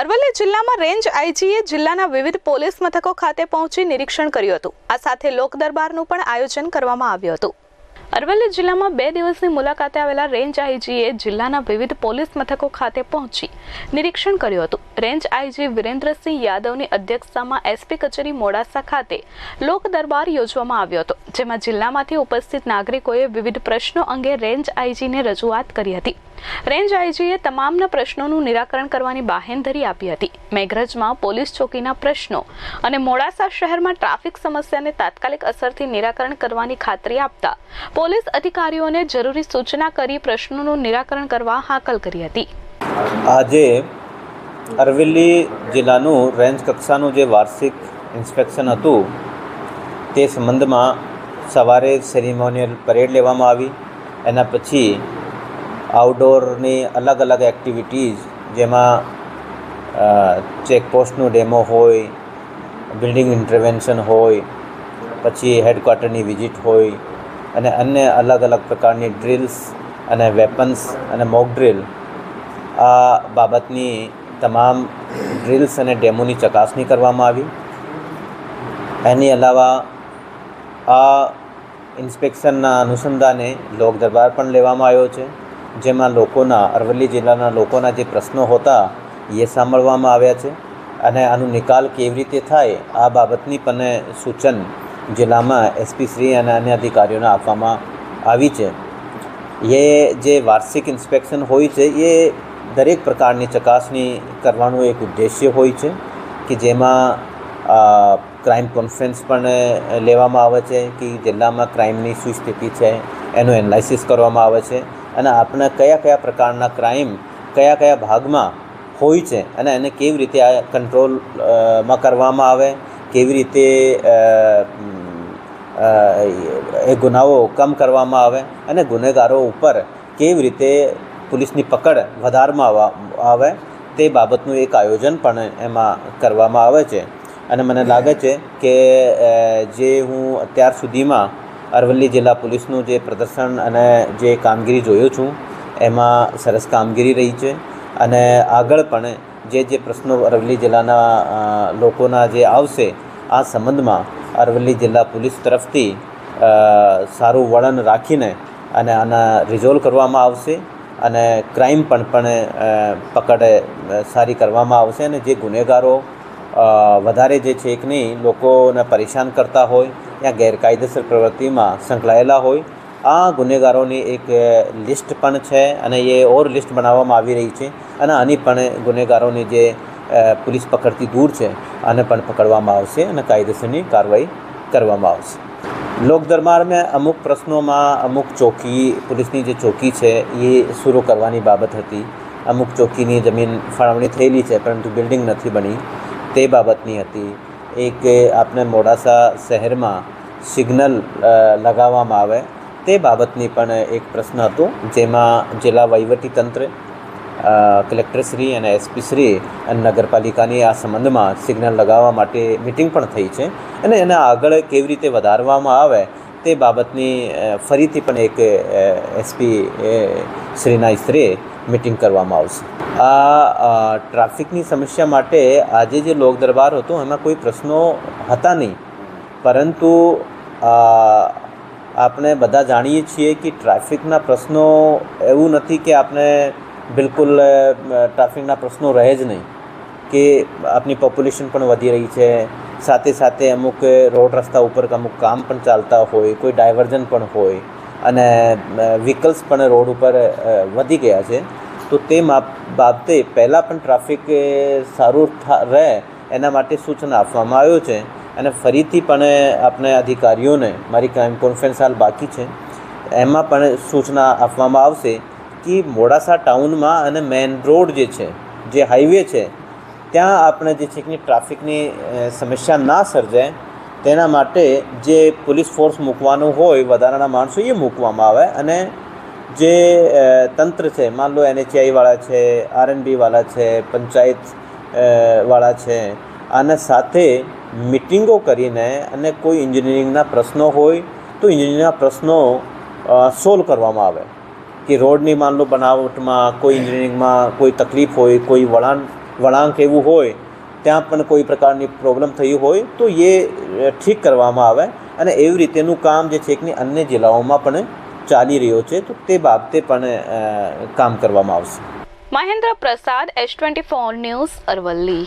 અરવલ્લી જિલ્લામાં range IGA જિલ્લાના વિવિધ પોલીસ મથકો ખાતે પહોંચી નિરીક્ષણ કર્યું હતું. આ સાથે લોક દરબારનું પણ આયોજન કરવામાં આવ્યું હતું. અરવલ્લી જિલ્લામાં બે દિવસની મુલાકાતે આવેલા રેન્જ આઈજીએ જિલ્લાના વિવિધ પોલીસ મથકો ખાતે પહોંચી નિરીક્ષણ કર્યું હતું. રેન્જ આઈજી વિરેન્દ્રસિંહ યાદવની અધ્યક્ષતામાં એસપી કચેરી મોડાસા ખાતે લોક દરબાર યોજવામાં આવ્યો હતો, જેમાં જિલ્લામાંથી ઉપસ્થિત નાગરિકોએ વિવિધ પ્રશ્નો અંગે રેન્જ આઈજીને રજૂઆત કરી હતી. રેન્જ આઈજીએ તમામના પ્રશ્નોનું નિરાકરણ કરવાની બાહેંધરી આપી હતી. મેઘરજમાં પોલીસ ચોકીના પ્રશ્નો અને મોડાસા શહેરમાં ટ્રાફિક સમસ્યાને તાત્કાલિક અસરથી નિરાકરણ કરવાની ખાતરી આપતા પોલીસ અધિકારીઓને જરૂરી સૂચના કરી પ્રશ્નોનું નિરાકરણ કરવા હાકલ કરી હતી. આજે અરવલ્લી જિલ્લાનું રેન્જ કક્ષાનું જે વાર્ષિક ઇન્સ્પેક્શન હતું, તે સંબંધમાં સવારે સેરિમોનિયલ પરેડ લેવામાં આવી. એના પછી આઉટડોરની અલગ અલગ એક્ટિવિટીઝ, જેમાં ચેકપોસ્ટનું ડેમો હોય, બિલ્ડિંગ ઇન્ટરવેન્શન હોય, પછી હેડક્વાર્ટરની વિઝિટ હોય અને અન્ય અલગ અલગ પ્રકારની ડ્રિલ્સ અને વેપન્સ અને મોક ડ્રિલ આ બાબતની તમામ ડ્રિલ્સ અને ડેમોની ચકાસણી કરવામાં આવી. એની અલાવા આ ઇન્સ્પેક્શનના અનુસંધાને લોક દરબાર પણ લેવામાં આવ્યો છે, જેમાં લોકોના, અરવલ્લી જિલ્લાના લોકોના જે પ્રશ્નો હતા એ સાંભળવામાં આવ્યા છે અને આનો નિકાલ કેવી રીતે થાય આ બાબતની પણ સૂચન જિલ્લામાં એસપી શ્રી અને અન્ય અધિકારીઓને આપવામાં આવી છે. એ જે વાર્ષિક ઇન્સ્પેક્શન હોય છે, એ દરેક પ્રકારની ચકાસણી કરવાનું એક ઉદ્દેશ્ય હોય છે કે જેમાં ક્રાઇમ કોન્ફરન્સ પણ લેવામાં આવે છે કે જિલ્લામાં ક્રાઇમની શું સ્થિતિ છે, એનું એનાલિસિસ કરવામાં આવે છે અને આપણે કયા કયા પ્રકારના ક્રાઇમ કયા કયા ભાગમાં હોય છે અને એને કેવી રીતે આ કંટ્રોલમાં કરવામાં આવે, કેવી રીતે એ ગુનાઓ કમ કરવામાં આવે અને ગુનેગારો ઉપર કેવી રીતે પોલીસની પકડ વધારવામાં આવે તે બાબતનું એક આયોજન પણ એમાં કરવામાં આવે છે. અને મને લાગે છે કે જે હું અત્યાર સુધીમાં અરવલ્લી જિલ્લા પોલીસનું જે પ્રદર્શન અને જે કામગીરી જોયો છું, એમાં સરસ કામગીરી રહી છે. અને આગળ પણ જે જે પ્રશ્નો અરવલ્લી જિલ્લાના લોકોના જે આવશે, આ સંબંધમાં અરવલ્લી જિલ્લા પોલીસ તરફથી સારું વળણ રાખીને અને આના રિઝોલ્વ કરવામાં આવશે અને ક્રાઇમ પણ પણ પકડ સારી કરવામાં આવશે અને જે ગુનેગારો વધારે જે છે કે નહીં, લોકોને પરેશાન કરતા હોય, યા ગેરકાયદેસર પ્રવૃત્તિમાં સંકળાયેલા હોય, આ ગુનેગારોની એક લિસ્ટ પણ છે અને એ ઓર લિસ્ટ બનાવવામાં આવી રહી છે અને આની પણ ગુનેગારોની જે પોલીસ પકડથી દૂર છે આને પણ પકડવામાં આવશે અને કાયદેસરની કાર્યવાહી કરવામાં આવશે. લોક દરબારમાં અમુક પ્રશ્નોમાં અમુક ચોકી, પોલીસની જે ચોકી છે, એ શરૂ કરવાની બાબત હતી. અમુક ચોકીની જમીન ફાળવણી થયેલી છે, પરંતુ બિલ્ડિંગ નથી બની. તે બાબતની હતી. એક આપણે મોડાસા શહેરમાં સિગ્નલ લગાવવામાં આવે તે બાબતની પણ એક પ્રશ્ન હતો, જેમાં જિલ્લા વહીવટીતંત્ર કલેક્ટરશ્રી અને એસપીશ્રી અને નગરપાલિકાની આ સંબંધમાં સિગ્નલ લગાવવા માટે મિટિંગ પણ થઈ છે અને એને આગળ કેવી રીતે વધારવામાં આવે તે બાબતની ફરીથી પણ એક એસપી શ્રીના સ્ત્રીએ મિટિંગ કરવામાં આવશે. આ ટ્રાફિકની સમસ્યા માટે આજે જે લોક દરબાર હતો એમાં કોઈ પ્રશ્નો હતા નહીં. પરંતુ આપણે બધા જાણીએ છીએ કે ટ્રાફિકના પ્રશ્નો એવું નથી કે આપણે બિલકુલ ટ્રાફિકના પ્રશ્નો રહે જ નહીં કે આપની પોપ્યુલેશન પણ વધી રહી છે. સાથે સાથે અમુક રોડ રસ્તા ઉપર અમુક કામ પણ ચાલતા હોય, કોઈ ડાયવર્ઝન પણ હોય અને વ્હીકલ્સ પણ રોડ ઉપર વધી ગયા છે. તો તે બાબતે પહેલાં પણ ટ્રાફિક સારું રહે એના માટે સૂચના આપવામાં આવ્યો છે. અને ફરીથી પણ આપણે અધિકારીઓને, મારી ક્રાઇમ કોન્ફરન્સ હાલ બાકી છે, એમાં પણ સૂચના આપવામાં આવશે. કે મોડાસા ટાઉનમાં અને મેઇન રોડ જે છે, જે હાઈવે છે, ત્યાં આપણે જે છે કે ટ્રાફિકની સમસ્યા ના સર્જાય, તેના માટે જે પોલીસ ફોર્સ મૂકવાનું હોય, વધારાના માણસો એ મૂકવામાં આવે અને જે તંત્ર છે, માન લો એનએચઆઈવાળા છે આરએનબીવાળા છે, પંચાયત વાળા છે, આના સાથે મિટિંગો કરીને અને કોઈ એન્જિનિયરિંગના પ્રશ્નો હોય, તો એન્જિનિયરિંગના પ્રશ્નો સોલ્વ કરવામાં આવે. કે રોડની માન લો બનાવટમાં, કોઈ એન્જિનિયરિંગમાં કોઈ તકલીફ હોય, કોઈ વળાંક વળાંક એવું હોય, ત્યાં પણ કોઈ પ્રકારની પ્રોબ્લેમ થઈ હોય, તો એ ઠીક કરવામાં આવે અને એવી રીતેનું કામ જે છે કે અન્ય જિલ્લાઓમાં પણ ચાલી રહ્યો છે, તો તે બાબતે પણ કામ કરવામાં આવશે. Mahendra Prasad S twenty four news Aravalli.